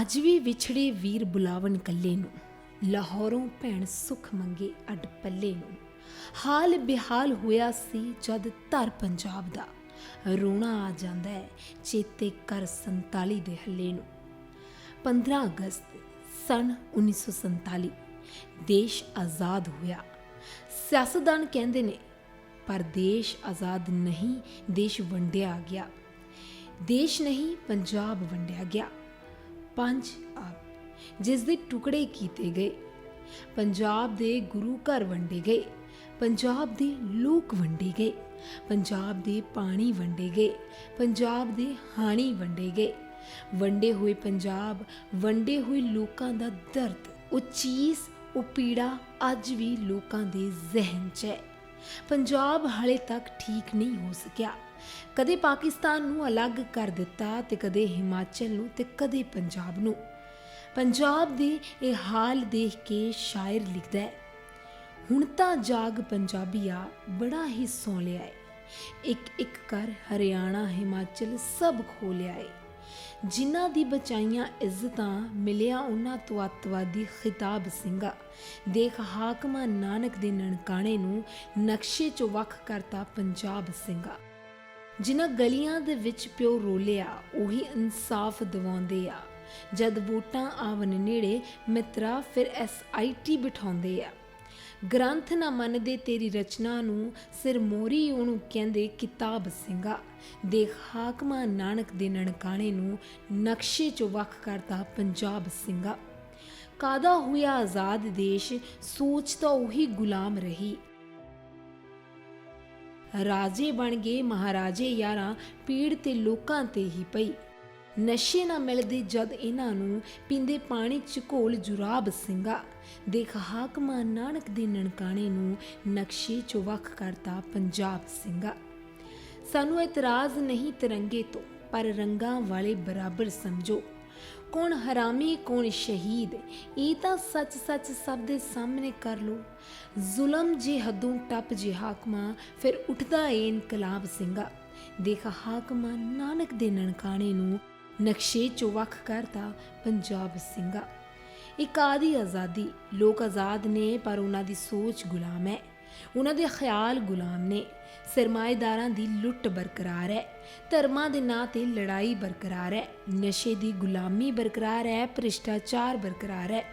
ਅੱਜ ਵੀ ਵਿਛੜੇ ਵੀਰ ਬੁਲਾਵਨ ਕੱਲੇ ਨੂੰ, ਲਾਹੌਰੋਂ ਭੈਣ ਸੁਖ ਮੰਗੇ ਅੱਡ ਪੱਲੇ ਨੂੰ। ਹਾਲ ਬਿਹਾਲ ਹੋਇਆ ਸੀ ਜਦ ਧਰ ਪੰਜਾਬ ਦਾ, ਰੋਣਾ ਆ ਜਾਂਦਾ ਹੈ ਚੇਤੇ ਕਰ 47 ਦੇ ਹੱਲੇ ਨੂੰ। 15 ਅਗਸਤ ਸਨ 1947 ਦੇਸ਼ ਆਜ਼ਾਦ ਹੋਇਆ। ਸਿਆਸਤਦਾਨ ਕਹਿੰਦੇ ਨੇ, ਪਰ ਦੇਸ਼ ਆਜ਼ਾਦ ਨਹੀਂ, ਦੇਸ਼ ਵੰਡਿਆ ਗਿਆ। ਦੇਸ਼ ਨਹੀਂ, ਪੰਜਾਬ ਵੰਡਿਆ ਗਿਆ। ਪੰਜ ਆਬ ਜਿਸ ਦੇ ਟੁਕੜੇ ਕੀਤੇ ਗਏ। ਪੰਜਾਬ ਦੇ ਗੁਰੂ ਘਰ ਵੰਡੇ ਗਏ। ਪੰਜਾਬ ਦੇ ਲੋਕ ਵੰਡੇ ਗਏ। ਪੰਜਾਬ ਦੇ ਪਾਣੀ ਵੰਡੇ ਗਏ। ਪੰਜਾਬ ਦੇ ਹਾਣੀ ਵੰਡੇ ਗਏ। ਵੰਡੇ ਹੋਏ ਪੰਜਾਬ, ਵੰਡੇ ਹੋਏ ਲੋਕਾਂ ਦਾ ਦਰਦ। ਉਹ ਚੀਜ਼, ਉਹ ਪੀੜਾ ਅੱਜ ਵੀ ਲੋਕਾਂ ਦੇ ਜ਼ਿਹਨ 'ਚ ਹੈ। ਪੰਜਾਬ ਹਾਲੇ ਤੱਕ ਠੀਕ ਨਹੀਂ ਹੋ ਸਕਿਆ। ਕਦੇ ਪਾਕਿਸਤਾਨ ਨੂੰ ਅਲੱਗ ਕਰ ਦਿੱਤਾ ਤੇ ਕਦੇ ਹਿਮਾਚਲ ਨੂੰ ਤੇ ਕਦੇ ਪੰਜਾਬ ਨੂੰ। ਪੰਜਾਬ ਦੇ ਇਹ ਹਾਲ ਦੇਖ ਕੇ ਸ਼ਾਇਰ ਲਿਖਦਾ ਹੈ, ਹੁਣ ਤਾਂ ਜਾਗ ਪੰਜਾਬੀਆ, ਬੜਾ ਹੀ ਸੌ ਲਿਆ ਏ। ਇੱਕ ਇੱਕ ਕਰ ਹਰਿਆਣਾ, ਹਿਮਾਚਲ ਸਭ ਖੋ ਲਿਆ ਏ। ਜਿਨ੍ਹਾਂ ਦੀ ਬਚਾਈਆਂ ਇੱਜ਼ਤਾਂ ਮਿਲਿਆ ਉਹਨਾਂ ਤੋਂ ਅਤਵਾਦੀ ਖਿਤਾਬ ਸਿੰਘਾ। ਦੇਖ ਹਾਕਮਾ ਨਾਨਕ ਦੇ ਨਨਕਾਣੇ ਨੂੰ ਨਕਸ਼ੇ 'ਚੋਂ ਵੱਖ ਕਰਤਾ ਪੰਜਾਬ ਸਿੰਘਾ। ਜਿਨ੍ਹਾਂ ਗਲੀਆਂ ਦੇ ਵਿੱਚ ਪਿਓ ਰੋਲਿਆ, ਉਹੀ ਇਨਸਾਫ ਦਿਵਾਉਂਦੇ ਆ। ਜਦ ਵੋਟਾਂ ਆਵਨ ਨੇੜੇ, ਮਿੱਤਰਾ ਫਿਰ ਐਸਆਈਟੀ ਬਿਠਾਉਂਦੇ ਆ। ਗ੍ਰੰਥ ਨਾ ਮੰਨਦੇ ਤੇਰੀ ਰਚਨਾ ਨੂੰ ਸਿਰ ਮੋਰੀ ਉਹਨੂੰ ਕਹਿੰਦੇ ਕਿਤਾਬ ਸਿੰਘਾ। ਦੇਖ ਹਾਕਮਾ ਨਾਨਕ ਦੇ ਨਨਕਾਣੇ ਨੂੰ ਨਕਸ਼ੇ ਚ ਵੱਖ ਕਰਤਾ ਪੰਜਾਬ ਸਿੰਘਾ। ਕਾਦਾ ਹੋਇਆ ਆਜ਼ਾਦ ਦੇਸ਼, ਸੋਚ ਤਾਂ ਉਹੀ ਗੁਲਾਮ ਰਹੀ। ਰਾਜੇ ਬਣ ਗਏ ਮਹਾਰਾਜੇ ਯਾਰਾਂ, ਪੀੜ ਤੇ ਲੋਕਾਂ ਤੇ ਹੀ ਪਈ। ਨਸ਼ੇ ਨਾ ਮਿਲਦੇ ਜਦ ਇਹਨਾਂ ਨੂੰ ਪੀਂਦੇ ਪਾਣੀ ਚ ਘੋਲ ਜੁਰਾਬ ਸਿੰਘਾ। ਦੇਖ ਹਾਕਮਾ ਨਾਨਕ ਦੇ ਨਨਕਾਣੇ ਨੂੰ ਨਕਸ਼ੇ ਚੋਂ ਵੱਖ ਕਰਤਾ ਪੰਜਾਬ ਸਿੰਘਾ। ਸਾਨੂੰ ਇਤਰਾਜ਼ ਨਹੀਂ ਤਿਰੰਗੇ ਤੋਂ, ਪਰ ਰੰਗਾਂ ਵਾਲੇ ਬਰਾਬਰ ਸਮਝੋ। ਕੌਣ ਹਰਾਮੀ, ਕੌਣ ਸ਼ਹੀਦ, ਇਹ ਤਾਂ ਸੱਚ ਸੱਚ ਸਭ ਦੇ ਸਾਹਮਣੇ ਕਰ ਲੋ ਜ਼ੁਲਮ ਜੇ ਹੱਦੋਂ ਟੱਪ ਜੇ ਹਾਕਮਾ, ਫਿਰ ਉੱਠਦਾ ਏ ਇਨਕਲਾਬ ਸਿੰਘਾ। ਦੇਖ ਹਾਕਮਾ ਨਾਨਕ ਦੇ ਨਨਕਾਣੇ ਨੂੰ ਨਕਸ਼ੇ ਚੋਂ ਵੱਖ ਕਰਤਾ ਪੰਜਾਬ ਸਿੰਘਾ। ਇੱਕ ਆਦੀ ਆਜ਼ਾਦੀ, ਲੋਕ ਆਜ਼ਾਦ ਨੇ, ਪਰ ਉਹਨਾਂ ਦੀ ਸੋਚ ਗੁਲਾਮ ਹੈ। ਉਹਨਾਂ ਦੇ ਖਿਆਲ ਗੁਲਾਮ ਨੇ। ਸਰਮਾਏਦਾਰਾਂ ਦੀ ਲੁੱਟ ਬਰਕਰਾਰ ਹੈ। ਧਰਮਾਂ ਦੇ ਨਾਂ ਤੇ ਲੜਾਈ ਬਰਕਰਾਰ ਹੈ। ਨਸ਼ੇ ਦੀ ਗੁਲਾਮੀ ਬਰਕਰਾਰ ਹੈ। ਭ੍ਰਿਸ਼ਟਾਚਾਰ ਬਰਕਰਾਰ ਹੈ।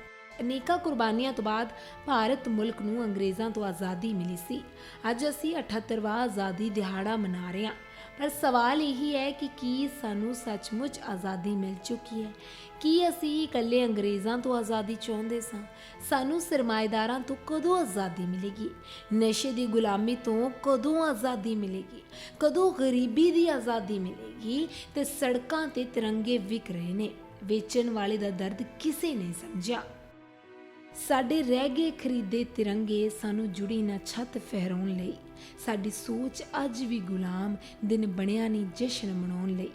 ਅਨੇਕਾਂ ਕੁਰਬਾਨੀਆਂ ਤੋਂ ਬਾਅਦ ਭਾਰਤ ਮੁਲਕ ਨੂੰ ਅੰਗਰੇਜ਼ਾਂ ਤੋਂ ਆਜ਼ਾਦੀ ਮਿਲੀ ਸੀ। ਅੱਜ ਅਸੀਂ 78ਵਾਂ ਆਜ਼ਾਦੀ ਦਿਹਾੜਾ ਮਨਾ ਰਹੇ ਹਾਂ। ਪਰ ਸਵਾਲ ਇਹੀ ਹੈ ਕਿ ਕੀ ਸਾਨੂੰ ਸੱਚਮੁੱਚ ਆਜ਼ਾਦੀ ਮਿਲ ਚੁੱਕੀ ਹੈ? ਕੀ ਅਸੀਂ ਇਕੱਲੇ ਅੰਗਰੇਜ਼ਾਂ ਤੋਂ ਆਜ਼ਾਦੀ ਚਾਹੁੰਦੇ ਸਾਂ? ਸਾਨੂੰ ਸਰਮਾਏਦਾਰਾਂ ਤੋਂ ਕਦੋਂ ਆਜ਼ਾਦੀ ਮਿਲੇਗੀ? ਨਸ਼ੇ ਦੀ ਗੁਲਾਮੀ ਤੋਂ ਕਦੋਂ ਆਜ਼ਾਦੀ ਮਿਲੇਗੀ? ਕਦੋਂ ਗਰੀਬੀ ਦੀ ਆਜ਼ਾਦੀ ਮਿਲੇਗੀ? ਤੇ ਸੜਕਾਂ ਤੇ ਤਿਰੰਗੇ ਵਿਕ ਰਹੇ ਨੇ। ਵੇਚਣ ਵਾਲੇ ਦਾ ਦਰਦ ਕਿਸੇ ਨੇ ਸਮਝਿਆ? ਸਾਡੇ ਰਹਿ ਗਏ, ਖਰੀਦੇ, ਤਿਰੰਗੇ, ਸਾਨੂੰ ਜੁੜੀ ਨਾ ਛੱਤ ਫਹਿਰਾਉਣ ਲਈ। ਸਾਡੀ ਸੋਚ ਅੱਜ ਵੀ ਗੁਲਾਮ, ਦਿਨ ਬਣਿਆ ਨਹੀਂ ਜਸ਼ਨ ਮਨਾਉਣ ਲਈ।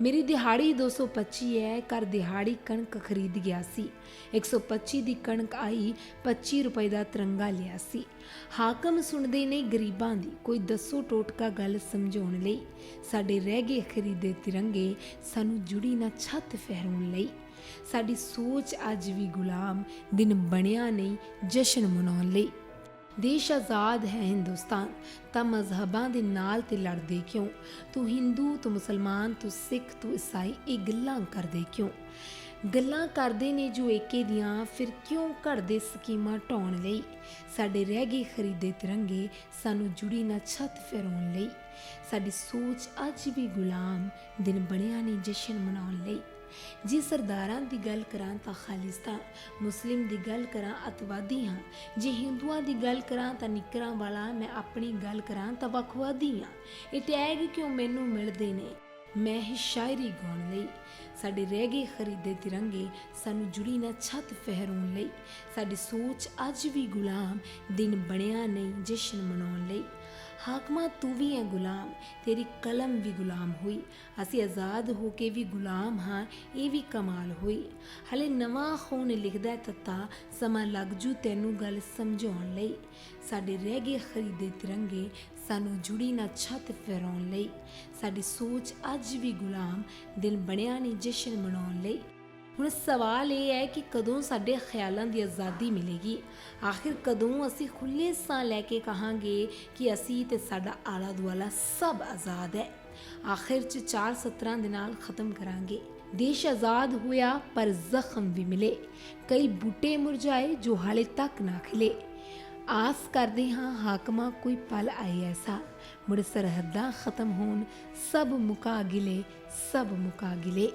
ਮੇਰੀ ਦਿਹਾੜੀ 225 ਹੈ ਕਰ ਦਿਹਾੜੀ ਕਣਕ ਖਰੀਦ ਗਿਆ ਸੀ। 125 ਦੀ ਕਣਕ ਆਈ 25 ਰੁਪਏ ਦਾ ਤਿਰੰਗਾ ਲਿਆ ਸੀ। ਹਾਕਮ ਸੁਣਦੇ ਨੇ ਗਰੀਬਾਂ ਦੀ, ਕੋਈ ਦੱਸੋ ਟੋਟਕਾ ਗੱਲ ਸਮਝਾਉਣ ਲਈ। ਸਾਡੇ ਰਹਿ ਗਏ, ਖਰੀਦੇ, ਤਿਰੰਗੇ, ਸਾਨੂੰ ਜੁੜੀ ਨਾ ਛੱਤ ਫਹਿਰਾਉਣ ਲਈ। ਸਾਡੀ ਸੋਚ ਅੱਜ ਵੀ ਗੁਲਾਮ, ਦਿਨ ਬਣਿਆ ਨਹੀਂ, ਜਸ਼ਨ ਮਨਾਉਣ ਲਈ। ਦੇਸ਼ ਆਜ਼ਾਦ ਹੈ ਹਿੰਦੁਸਤਾਨ, ਤਾਂ ਮਜ਼ਹਬਾਂ ਦੇ ਨਾਲ ਤੇ ਲੜਦੇ ਕਿਉਂ? ਤੂੰ ਹਿੰਦੂ, ਤੂੰ ਮੁਸਲਮਾਨ, ਤੂੰ ਸਿੱਖ, ਤੂੰ ਈਸਾਈ, ਇਹ ਗੱਲਾਂ ਕਰਦੇ ਕਿਉਂ? ਗੱਲਾਂ ਕਰਦੇ ਨੇ ਜੋ ਏਕੇ ਦੀਆਂ, ਫਿਰ ਕਿਉਂ ਘੜਦੇ ਸਕੀਮਾਂ ਢਾਉਣ ਲਈ? ਸਾਡੇ ਰਹਿ ਗਏ ਖਰੀਦੇ ਤਿਰੰਗੇ, ਸਾਨੂੰ ਜੁੜੀ ਨਾ ਛੱਤ ਫੇਰਾਉਣ ਲਈ। ਸਾਡੀ ਸੋਚ ਅੱਜ ਵੀ ਗੁਲਾਮ, ਦਿਨ ਬਣਿਆ ਨਹੀਂ, ਜਸ਼ਨ ਮਨਾਉਣ ਲਈ। ਜੇ ਸਰਦਾਰਾਂ ਦੀ ਗੱਲ ਕਰਾਂ ਤਾਂ ਖਾਲਿਸਤਾਨ ਮੁਸਲਿਮ ਦੀ ਗੱਲ ਕਰਾਂ, ਅਤਵਾਦੀ ਹਾਂ। ਜੇ ਹਿੰਦੂਆਂ ਦੀ ਗੱਲ ਕਰਾਂ ਤਾਂ ਨਿਕਰਾਂ ਵਾਲਾ, ਮੈਂ ਆਪਣੀ ਗੱਲ ਕਰਾਂ ਤਾਂ ਵੱਖਵਾਦੀ ਹਾਂ। ਇਹ ਟੈਗ ਕਿਉਂ ਮੈਨੂੰ ਮਿਲਦੇ ਨੇ? ਮੈਂ ਹੀ ਸ਼ਾਇਰੀ ਗਾਉਣ ਲਈ। ਸਾਡੇ ਰਹਿ ਗਏ ਖਰੀਦੇ ਤਿਰੰਗੇ, ਸਾਨੂੰ ਜੁੜੀ ਨਾ ਛੱਤ ਫਹਿਰਾਉਣ ਲਈ। ਸਾਡੀ ਸੋਚ ਅੱਜ ਵੀ ਗੁਲਾਮ, ਦਿਨ ਬਣਿਆ ਨਹੀਂ ਜਸ਼ਨ ਮਨਾਉਣ ਲਈ। ਹਾਕਮਾ ਤੂੰ ਵੀ ਹੈ ਗੁਲਾਮ, ਤੇਰੀ ਕਲਮ ਵੀ ਗੁਲਾਮ ਹੋਈ। ਅਸੀਂ ਆਜ਼ਾਦ ਹੋ ਕੇ ਵੀ ਗੁਲਾਮ ਹਾਂ, ਇਹ ਵੀ ਕਮਾਲ ਹੋਈ। ਹਲੇ ਨਵਾਂ ਖੂਨ ਲਿਖਦਾ ਤੱਤਾ, ਸਮਾਂ ਲੱਗ ਜੂ ਤੈਨੂੰ ਗੱਲ ਸਮਝਾਉਣ ਲਈ। ਸਾਡੇ ਰਹਿ ਗਏ ਖਰੀਦੇ ਤਿਰੰਗੇ, ਸਾਨੂੰ ਜੁੜੀ ਨਾ ਛੱਤ ਫਹਿਰਾਉਣ ਲਈ। ਸਾਡੀ ਸੋਚ ਅੱਜ ਵੀ ਗੁਲਾਮ, ਦਿਲ ਬਣਿਆ ਨਹੀਂ ਜਸ਼ਨ ਮਨਾਉਣ ਲਈ। ਹੁਣ ਸਵਾਲ ਇਹ ਹੈ ਕਿ ਕਦੋਂ ਸਾਡੇ ਖਿਆਲਾਂ ਦੀ ਆਜ਼ਾਦੀ ਮਿਲੇਗੀ? ਆਖਿਰ ਕਦੋਂ ਅਸੀਂ ਖੁੱਲੇ ਸਾਹ ਲੈ ਕੇ ਕਹਾਂਗੇ ਕਿ ਅਸੀਂ ਤੇ ਸਾਡਾ ਆਲਾ ਦੁਆਲਾ ਸਭ ਆਜ਼ਾਦ ਹੈ? ਆਖਿਰ ਚ ਚਾਰ ਸਤਰਾਂ ਦੇ ਨਾਲ ਖਤਮ ਕਰਾਂਗੇ। ਦੇਸ਼ ਆਜ਼ਾਦ ਹੋਇਆ, ਪਰ ਜ਼ਖਮ ਵੀ ਮਿਲੇ। ਕਈ ਬੂਟੇ ਮੁਰਝਾਏ ਜੋ ਹਾਲੇ ਤੱਕ ਨਾ ਖਿਲੇ। ਆਸ ਕਰਦੇ ਹਾਂ ਹਾਕਮਾਂ ਕੋਈ ਪਲ ਆਏ ਐਸਾ। ਮੁੜ ਸਰਹੱਦਾਂ ਖਤਮ ਹੋਣ, ਸਭ ਮੁਕਾ ਗਿਲੇ, ਸਭ ਮੁਕਾ ਗਿਲੇ।